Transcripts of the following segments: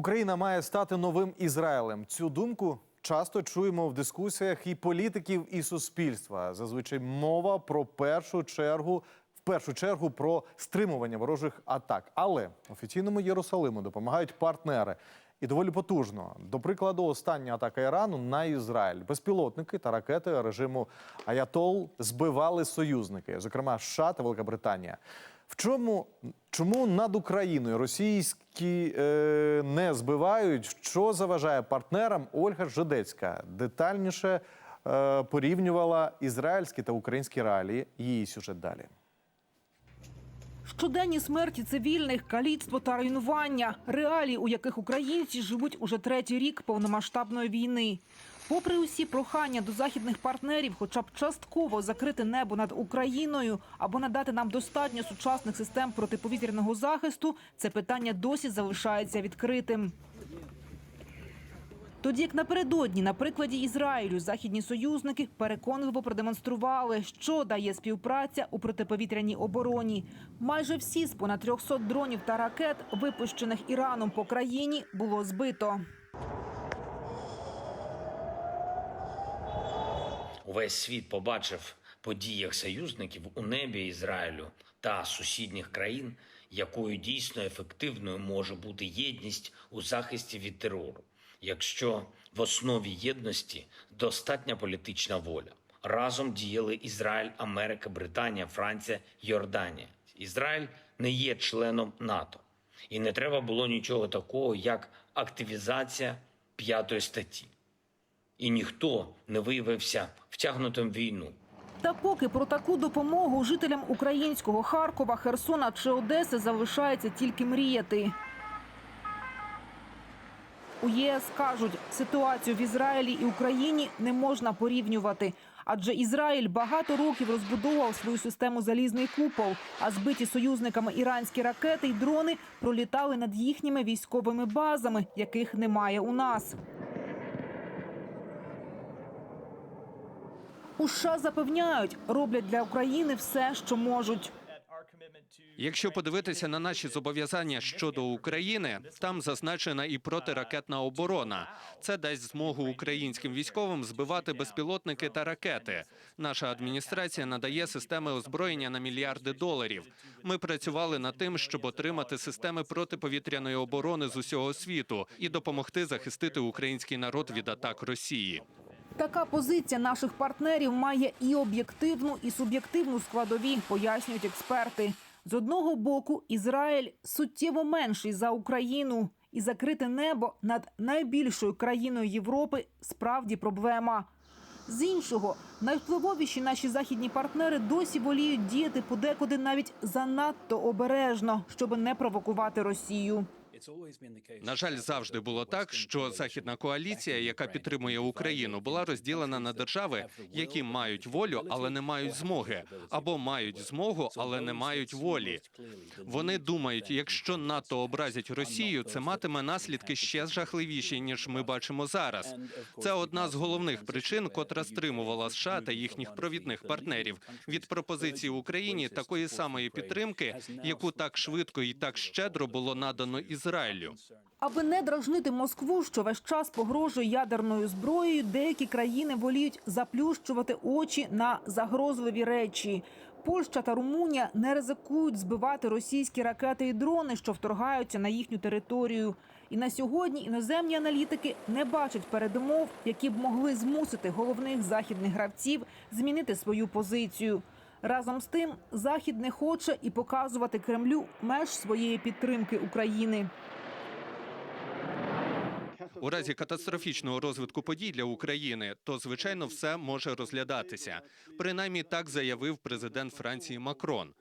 Україна має стати новим Ізраїлем. Цю думку часто чуємо в дискусіях і політиків, і суспільства. Зазвичай мова про першу чергу. В першу чергу про стримування ворожих атак, але офіційному Єрусалиму допомагають партнери і доволі потужно. До прикладу, остання атака Ірану на Ізраїль. Безпілотники та ракети режиму Аятол збивали союзники, зокрема США та Велика Британія. В чому чому над Україною російські е, не збивають? Що заважає партнерам? Ольга Жидецька детальніше е, порівнювала ізраїльські та українські реалії. Її сюжет далі. Щоденні смерті цивільних, каліцтво та руйнування – реалії, у яких українці живуть уже третій рік повномасштабної війни. Попри усі прохання до західних партнерів, хоча б частково закрити небо над Україною або надати нам достатньо сучасних систем протиповітряного захисту, це питання досі залишається відкритим. Тоді як напередодні, на прикладі Ізраїлю, західні союзники переконливо продемонстрували, що дає співпраця у протиповітряній обороні. Майже всі з понад 300 дронів та ракет, випущених Іраном по країні, було збито. Увесь світ побачив подіях союзників у небі Ізраїлю та сусідніх країн, якою дійсно ефективною може бути єдність у захисті від терору, якщо в основі єдності достатня політична воля. Разом діяли Ізраїль, Америка, Британія, Франція, Йорданія. Ізраїль не є членом НАТО, і не треба було нічого такого, як активізація п'ятої статті і ніхто не виявився втягнутим в війну. Та поки про таку допомогу жителям українського Харкова, Херсона чи Одеси залишається тільки мріяти. У ЄС кажуть, ситуацію в Ізраїлі і Україні не можна порівнювати. Адже Ізраїль багато років розбудовував свою систему залізний купол, а збиті союзниками іранські ракети й дрони пролітали над їхніми військовими базами, яких немає у нас. У США запевняють, роблять для України все, що можуть. Якщо подивитися на наші зобов'язання щодо України, там зазначена і протиракетна оборона. Це дасть змогу українським військовим збивати безпілотники та ракети. Наша адміністрація надає системи озброєння на мільярди доларів. Ми працювали над тим, щоб отримати системи протиповітряної оборони з усього світу і допомогти захистити український народ від атак Росії. Така позиція наших партнерів має і об'єктивну, і суб'єктивну складові, пояснюють експерти. З одного боку, Ізраїль суттєво менший за Україну, і закрите небо над найбільшою країною Європи справді проблема. З іншого, найвпливовіші наші західні партнери досі воліють діяти подекуди навіть занадто обережно, щоб не провокувати Росію. На жаль, завжди було так, що західна коаліція, яка підтримує Україну, була розділена на держави, які мають волю, але не мають змоги, або мають змогу, але не мають волі. Вони думають, якщо НАТО образять Росію, це матиме наслідки ще жахливіші ніж ми бачимо зараз. Це одна з головних причин, котра стримувала США та їхніх провідних партнерів від пропозиції Україні такої самої підтримки, яку так швидко і так щедро було надано Ізраїлю. Аби не дражнити Москву, що весь час погрожує ядерною зброєю, деякі країни воліють заплющувати очі на загрозливі речі. Польща та Румунія не ризикують збивати російські ракети і дрони, що вторгаються на їхню територію. І на сьогодні іноземні аналітики не бачать передумов, які б могли змусити головних західних гравців змінити свою позицію. Разом з тим, захід не хоче і показувати Кремлю меж своєї підтримки України. У разі катастрофічного розвитку подій для України, то звичайно все може розглядатися. Принаймні так заявив президент Франції Макрон.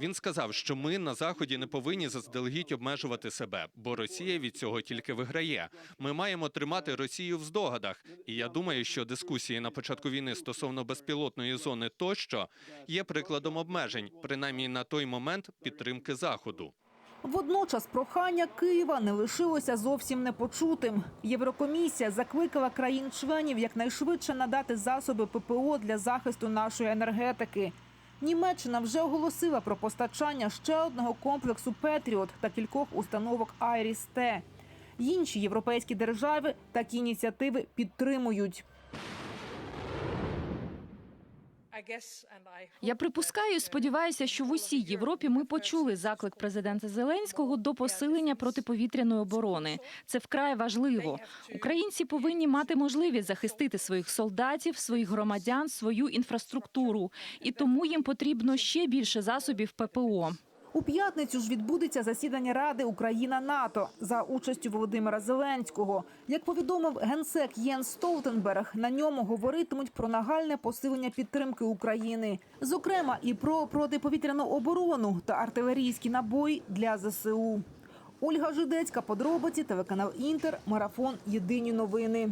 Він сказав, що ми на заході не повинні заздалегідь обмежувати себе, бо Росія від цього тільки виграє. Ми маємо тримати Росію в здогадах. І я думаю, що дискусії на початку війни стосовно безпілотної зони тощо є прикладом обмежень, принаймні на той момент підтримки заходу. Водночас прохання Києва не лишилося зовсім непочутим. Єврокомісія закликала країн-членів якнайшвидше надати засоби ППО для захисту нашої енергетики. Німеччина вже оголосила про постачання ще одного комплексу Петріот та кількох установок Айріс-Т. Інші європейські держави такі ініціативи підтримують. Я припускаю, і сподіваюся, що в усій Європі ми почули заклик президента Зеленського до посилення протиповітряної оборони. Це вкрай важливо. Українці повинні мати можливість захистити своїх солдатів, своїх громадян, свою інфраструктуру, і тому їм потрібно ще більше засобів ППО. У п'ятницю ж відбудеться засідання Ради Україна НАТО за участю Володимира Зеленського. Як повідомив генсек Єн Столтенберг, на ньому говоритимуть про нагальне посилення підтримки України, зокрема і про протиповітряну оборону та артилерійські набої для ЗСУ. Ольга Жидецька, подробиці, телеканал Інтер, марафон. Єдині новини.